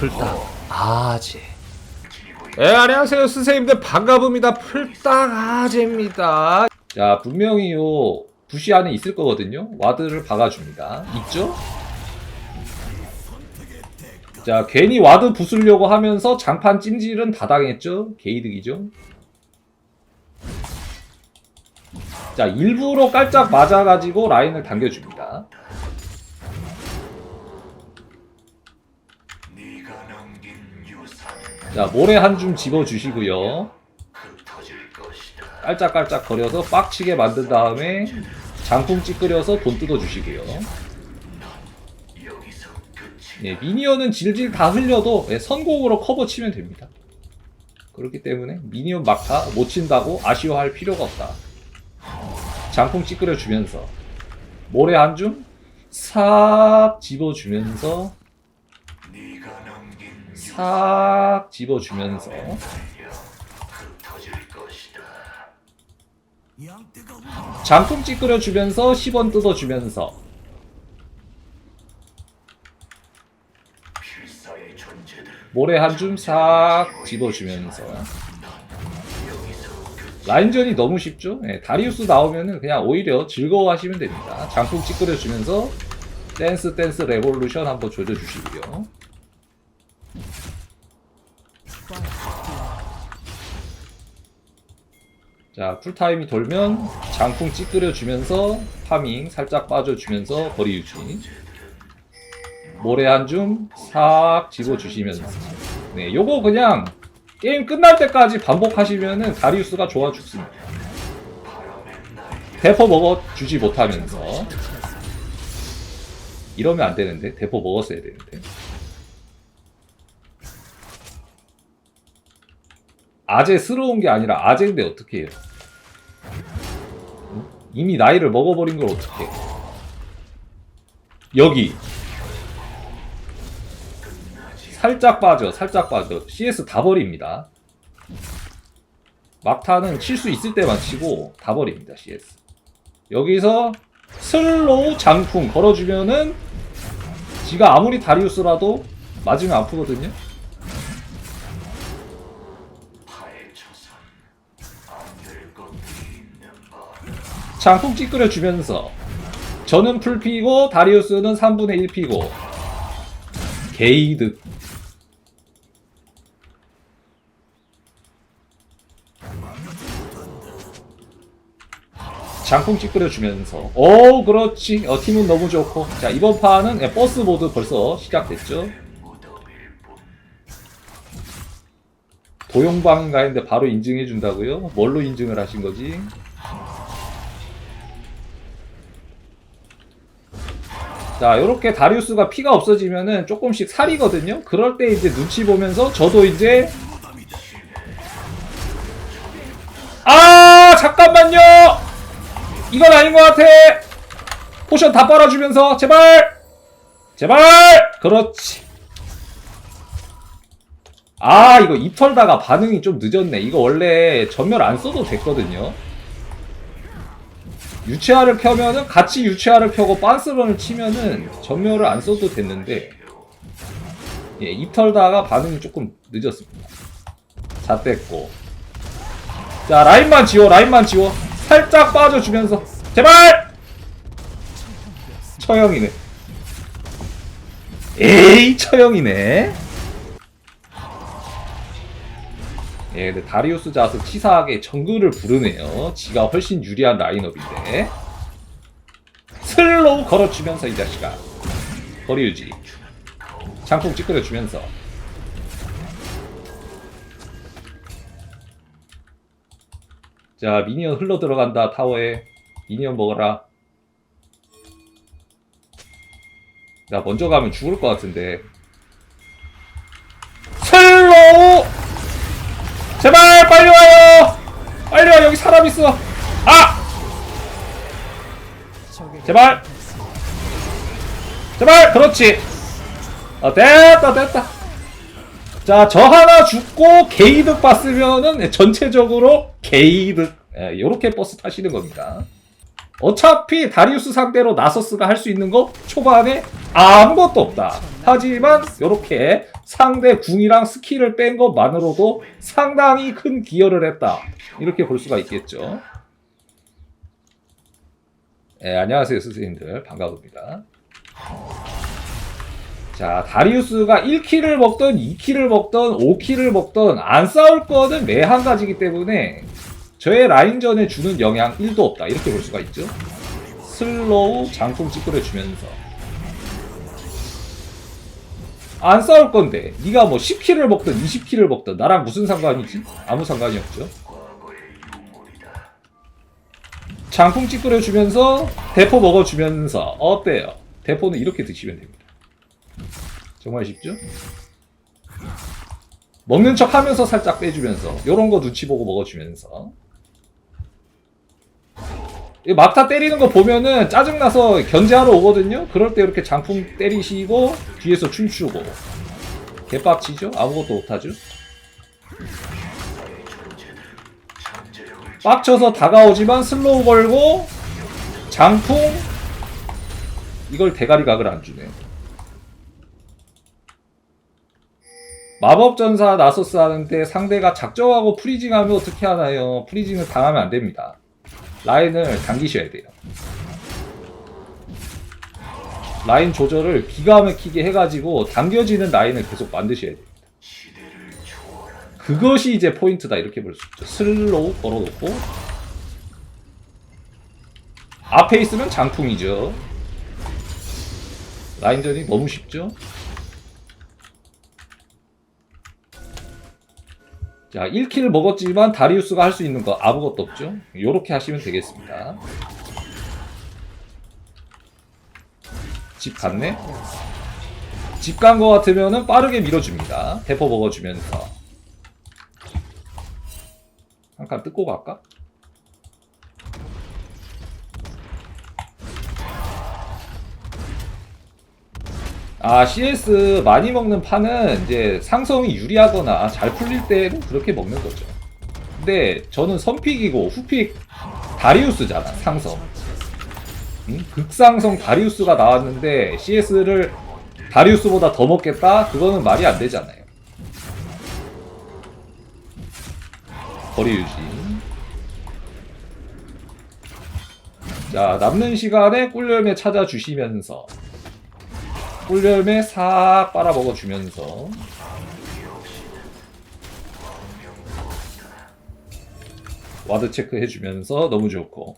풀딱 아재. 예 안녕하세요. 선생님들 반갑습니다. 풀딱 아재입니다. 자 분명히 요 부시 안에 있을 거거든요. 와드를 박아줍니다. 있죠? 자 괜히 와드 부수려고 하면서 장판 찜질은 다 당했죠? 게이득이죠? 자 일부러 깔짝 맞아가지고 라인을 당겨줍니다 자 모래 한 줌 집어주시고요. 깔짝깔짝 거려서 빡치게 만든 다음에 장풍 찌끄려서 돈 뜯어주시고요. 예, 미니언은 질질 다 흘려도 예, 선공으로 커버 치면 됩니다. 그렇기 때문에 미니언 막타 못 친다고 아쉬워할 필요가 없다. 장풍 찌끄려 주면서 모래 한 줌 싹 집어주면서 싹 집어주면서 장풍 찌끄려 주면서 10원 뜯어주면서 모래 한 줌 싹 집어주면서 라인전이 너무 쉽죠? 예, 다리우스 나오면은 그냥 오히려 즐거워하시면 됩니다. 장풍 찌끄려 주면서 댄스 댄스 레볼루션 한번 조져주시고요. 자, 쿨타임이 돌면 장풍 찌끄려 주면서 파밍 살짝 빠져주면서 거리 유지. 모래 한 줌 싹 집어주시면서. 네, 요거 그냥 게임 끝날 때까지 반복하시면은 다리우스가 좋아 죽습니다. 대포 먹어 주지 못하면서. 이러면 안 되는데, 대포 먹었어야 되는데. 아재스러운 게 아니라 아재인데 어떻게 해요? 응? 이미 나이를 먹어버린 걸 어떻게 해? 여기 살짝 빠져 살짝 빠져 CS 다 버립니다 막타는 칠 수 있을 때만 치고 다 버립니다 CS 여기서 슬로우 장풍 걸어주면은 지가 아무리 다리우스라도 맞으면 아프거든요 장풍 찌끄려 주면서 저는 풀 피고 다리우스는 3분의 1 피고 게이득 장풍 찌끄려 주면서 오 그렇지 어, 팀은 너무 좋고 자 이번 판은 예, 버스 모드 벌써 시작됐죠 도용방인가 했는데 바로 인증해 준다고요? 뭘로 인증을 하신 거지? 자, 요렇게 다리우스가 피가 없어지면은 조금씩 살이거든요? 그럴 때 이제 눈치 보면서 저도 이제 아, 잠깐만요! 이건 아닌 것 같아! 포션 다 빨아주면서, 제발! 제발! 그렇지. 아, 이거 입 털다가 반응이 좀 늦었네. 이거 원래 전멸 안 써도 됐거든요. 유치아를 펴면은 같이 유치아를 펴고 빤스런을 치면은 전멸을 안 써도 됐는데 예, 입 털다가 반응이 조금 늦었습니다. 잣됐고. 자 라인만 지워 라인만 지워. 살짝 빠져주면서. 제발! 처형이네. 에이 처형이네 예, 근데 다리우스 자스 치사하게 정글을 부르네요. 지가 훨씬 유리한 라인업인데. 슬로우 걸어주면서 이 자식아. 거리 유지. 장풍 찌끄려주면서. 자, 미니언 흘러 들어간다, 타워에. 미니언 먹어라. 나 먼저 가면 죽을 것 같은데. 빨리 와요! 빨리 와 여기 사람 있어. 아! 제발. 제발 그렇지. 어 됐다 됐다. 자 저 하나 죽고 게이득 봤으면은 전체적으로 게이득. 예, 요렇게 버스 타시는 겁니다. 어차피 다리우스 상대로 나서스가 할 수 있는 거 초반에 아무것도 없다. 하지만 이렇게 상대 궁이랑 스킬을 뺀 것만으로도 상당히 큰 기여를 했다. 이렇게 볼 수가 있겠죠. 네, 안녕하세요 선생님들 반갑습니다. 자 다리우스가 1킬을 먹던 2킬을 먹던 5킬을 먹던 안 싸울 거는 매 한 가지이기 때문에 저의 라인전에 주는 영향 1도 없다 이렇게 볼 수가 있죠 슬로우 장풍 찌끄려주면서 안 싸울 건데 네가 뭐 10킬을 먹든 20킬을 먹든 나랑 무슨 상관이지? 아무 상관이 없죠 장풍 찌끄려주면서 대포 먹어주면서 어때요? 대포는 이렇게 드시면 됩니다 정말 쉽죠? 먹는 척 하면서 살짝 빼주면서 요런 거 눈치 보고 먹어주면서 이 막타 때리는 거 보면은 짜증나서 견제하러 오거든요? 그럴 때 이렇게 장풍 때리시고 뒤에서 춤추고 개빡치죠? 아무것도 못하죠? 빡쳐서 다가오지만 슬로우 걸고 장풍 이걸 대가리 각을 안 주네 마법전사 나서스 하는데 상대가 작정하고 프리징하면 어떻게 하나요? 프리징을 당하면 안 됩니다. 라인을 당기셔야 돼요. 라인 조절을 기가 막히게 해가지고 당겨지는 라인을 계속 만드셔야 됩니다. 그것이 이제 포인트다 이렇게 볼 수 있죠. 슬로우 걸어놓고 앞에 있으면 장풍이죠. 라인전이 너무 쉽죠. 자, 1킬을 먹었지만 다리우스가 할 수 있는 거 아무것도 없죠. 요렇게 하시면 되겠습니다. 집 갔네? 집 간 거 같으면은 빠르게 밀어줍니다. 대포 먹어주면서. 한 칸 뜯고 갈까? 아, CS 많이 먹는 판은 이제 상성이 유리하거나 잘 풀릴 때는 그렇게 먹는 거죠. 근데 저는 선픽이고 후픽 다리우스잖아, 상성. 응? 극상성 다리우스가 나왔는데 CS를 다리우스보다 더 먹겠다? 그거는 말이 안 되잖아요. 거리 유지. 자, 남는 시간에 꿀열매 찾아주시면서 꿀열매 싹 빨아 먹어 주면서. 와드 체크 해주면서 너무 좋고.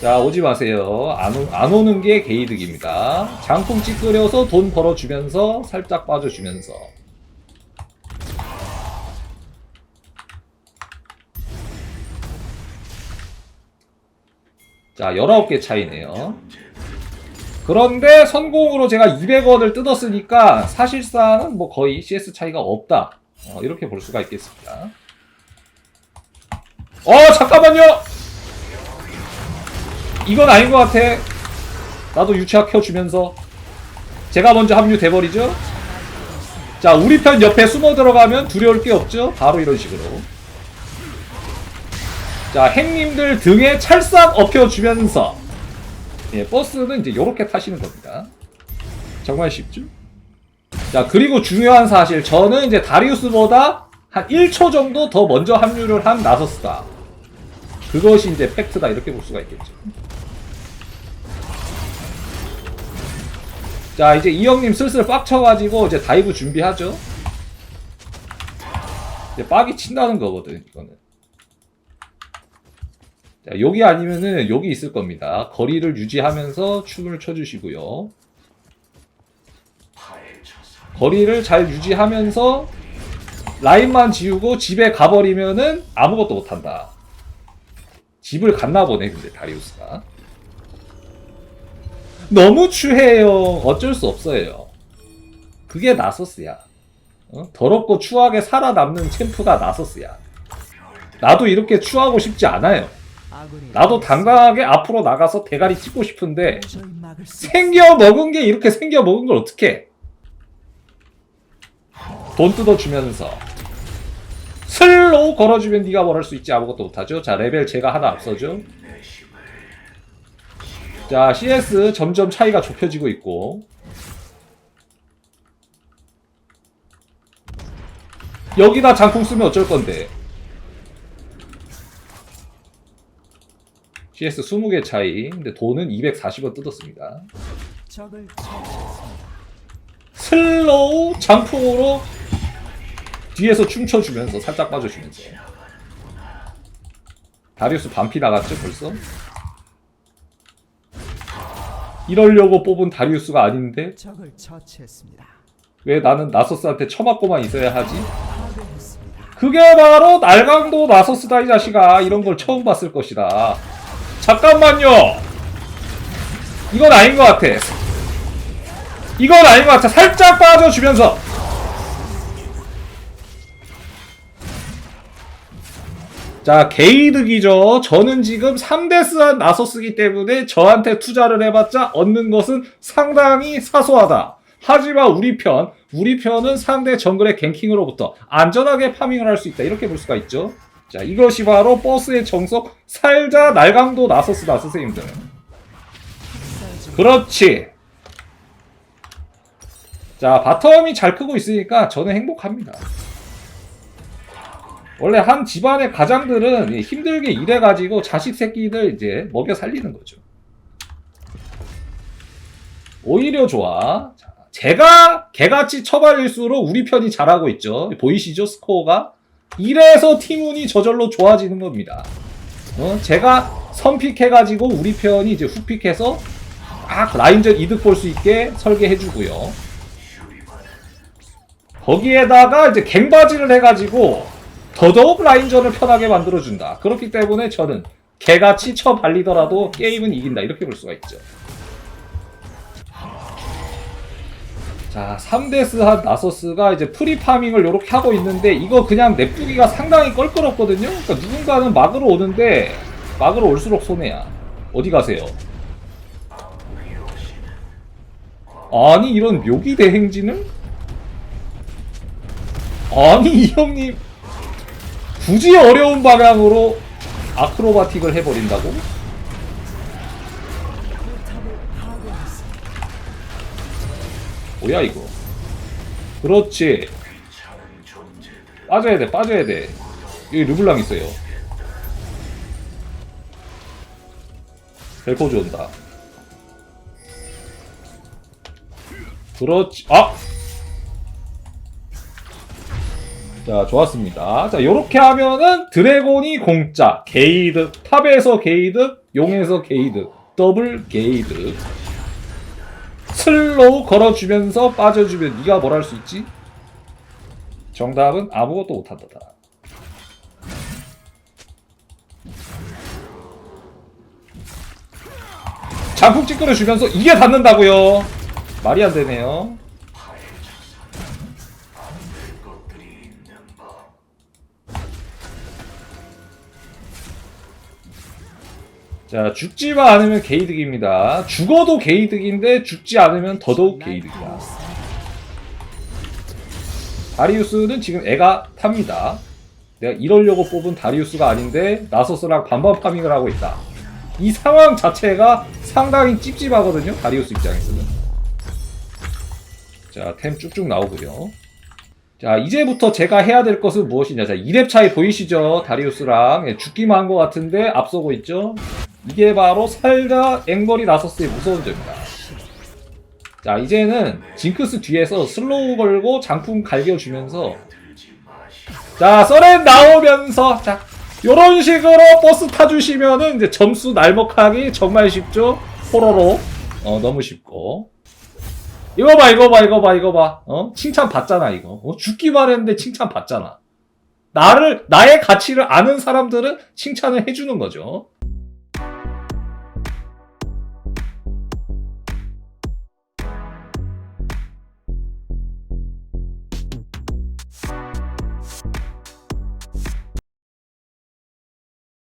자 오지 마세요. 안, 오, 안 오는 게 게이득입니다. 장풍 찌끄려서 돈 벌어주면서 살짝 빠져주면서 자 19개 차이네요. 그런데 성공으로 제가 200원을 뜯었으니까 사실상은 뭐 거의 CS 차이가 없다. 어, 이렇게 볼 수가 있겠습니다. 어 잠깐만요! 이건 아닌 것 같아. 나도 유치학 켜주면서. 제가 먼저 합류돼버리죠? 자 우리 편 옆에 숨어 들어가면 두려울 게 없죠? 바로 이런 식으로 자, 행님들 등에 찰싹 엎혀주면서 예, 버스는 이제 이렇게 타시는 겁니다. 정말 쉽죠? 자, 그리고 중요한 사실 저는 이제 다리우스보다 한 1초 정도 더 먼저 합류를 한 나서스다. 그것이 이제 팩트다 이렇게 볼 수가 있겠죠. 자, 이제 이 형님 슬슬 빡쳐가지고 이제 다이브 준비하죠. 이제 빡이 친다는 거거든, 이거는. 자, 여기 아니면은 여기 있을 겁니다. 거리를 유지하면서 춤을 춰주시고요. 거리를 잘 유지하면서 라인만 지우고 집에 가버리면은 아무것도 못한다. 집을 갔나 보네, 근데 다리우스가. 너무 추해요. 어쩔 수 없어요. 그게 나서스야. 어? 더럽고 추하게 살아남는 챔프가 나서스야. 나도 이렇게 추하고 싶지 않아요. 나도 당당하게 앞으로 나가서 대가리 찍고 싶은데 생겨 먹은 게 이렇게 생겨 먹은 걸 어떻게 돈 뜯어 주면서. 슬로우 걸어주면 네가 뭘 할 수 있지? 아무것도 못하죠. 자 레벨 제가 하나 앞서죠. 자 CS 점점 차이가 좁혀지고 있고. 여기다 장풍 쓰면 어쩔 건데 CS 20개 차이 근데 돈은 240원 뜯었습니다. 슬로우 장풍으로 뒤에서 춤춰주면서 살짝 빠져주면서 다리우스 반피 나갔죠 벌써? 이러려고 뽑은 다리우스가 아닌데. 왜 나는 나서스한테 처맞고만 있어야 하지? 그게 바로 날강도 나서스다 이 자식아 이런 걸 처음 봤을 것이다 잠깐만요. 이건 아닌 것 같아. 이건 아닌 것 같아. 살짝 빠져주면서. 자 게이득이죠 저는 지금 3데스한 나서스기 때문에 저한테 투자를 해봤자 얻는 것은 상당히 사소하다. 하지만 우리 편 우리 편은 상대 정글의 갱킹으로부터 안전하게 파밍을 할 수 있다. 이렇게 볼 수가 있죠 자 이것이 바로 버스의 정석 살자 날강도 나서스다 선생님들. 그렇지. 자 바텀이 잘 크고 있으니까 저는 행복합니다. 원래 한 집안의 가장들은 이 힘들게 일해가지고 자식 새끼들 이제 먹여 살리는 거죠. 오히려 좋아. 자, 제가 개같이 처발릴수록 우리 편이 잘하고 있죠. 보이시죠? 스코어가 이래서 팀운이 저절로 좋아지는 겁니다. 어? 제가 선픽해가지고 우리 편이 이제 후픽해서 딱 라인전 이득 볼 수 있게 설계해주고요. 거기에다가 이제 갱바지를 해가지고 더더욱 라인전을 편하게 만들어준다. 그렇기 때문에 저는 개같이 쳐 발리더라도 게임은 이긴다. 이렇게 볼 수가 있죠. 자, 3데스 한 나서스가 이제 프리파밍을 이렇게 하고 있는데 이거 그냥 냅두기가 상당히 껄끄럽거든요. 그러니까 누군가는 막으러 오는데 막으러 올수록 손해야. 어디 가세요? 아니 이런 묘기 대행진을? 아니 이 형님 굳이 어려운 방향으로 아크로바틱을 해버린다고? 뭐야 이거? 그렇지. 빠져야 돼 빠져야 돼. 여기 르블랑 있어요. 벨코즈 온다. 그렇지. 아! 자 좋았습니다. 자 요렇게 하면은 드래곤이 공짜. 게이드 탑에서 게이드 용에서 게이드 더블 게이드 슬로우 걸어주면서 빠져주면 네가 뭘 할 수 있지? 정답은 아무것도 못한다. 장풍 찌끄러 주면서 이게 닿는다고요. 말이 안 되네요. 자, 죽지만 않으면 게이득입니다. 죽어도 게이득인데 죽지 않으면 더더욱 게이득이다. 다리우스는 지금 애가 탑니다. 내가 이러려고 뽑은 다리우스가 아닌데 나서스랑 반반 파밍을 하고 있다. 이 상황 자체가 상당히 찝찝하거든요. 다리우스 입장에서는. 자, 템 쭉쭉 나오고요. 자, 이제부터 제가 해야 될 것은 무엇이냐. 자, 2렙 차이 보이시죠? 다리우스랑. 예, 죽기만 한 것 같은데 앞서고 있죠? 이게 바로 살자 앵벌이 나서스의 무서운 점입니다. 자, 이제는 징크스 뒤에서 슬로우 걸고 장풍 갈겨주면서 자, 서렌 나오면서 자, 요런 식으로 버스 타주시면은 이제 점수 날먹하기 정말 쉽죠? 호로로. 어, 너무 쉽고. 이거 봐, 이거 봐, 이거 봐, 이거 봐. 어? 칭찬 받잖아, 이거. 어? 죽기만 했는데 칭찬 받잖아. 나를, 나의 가치를 아는 사람들은 칭찬을 해주는 거죠.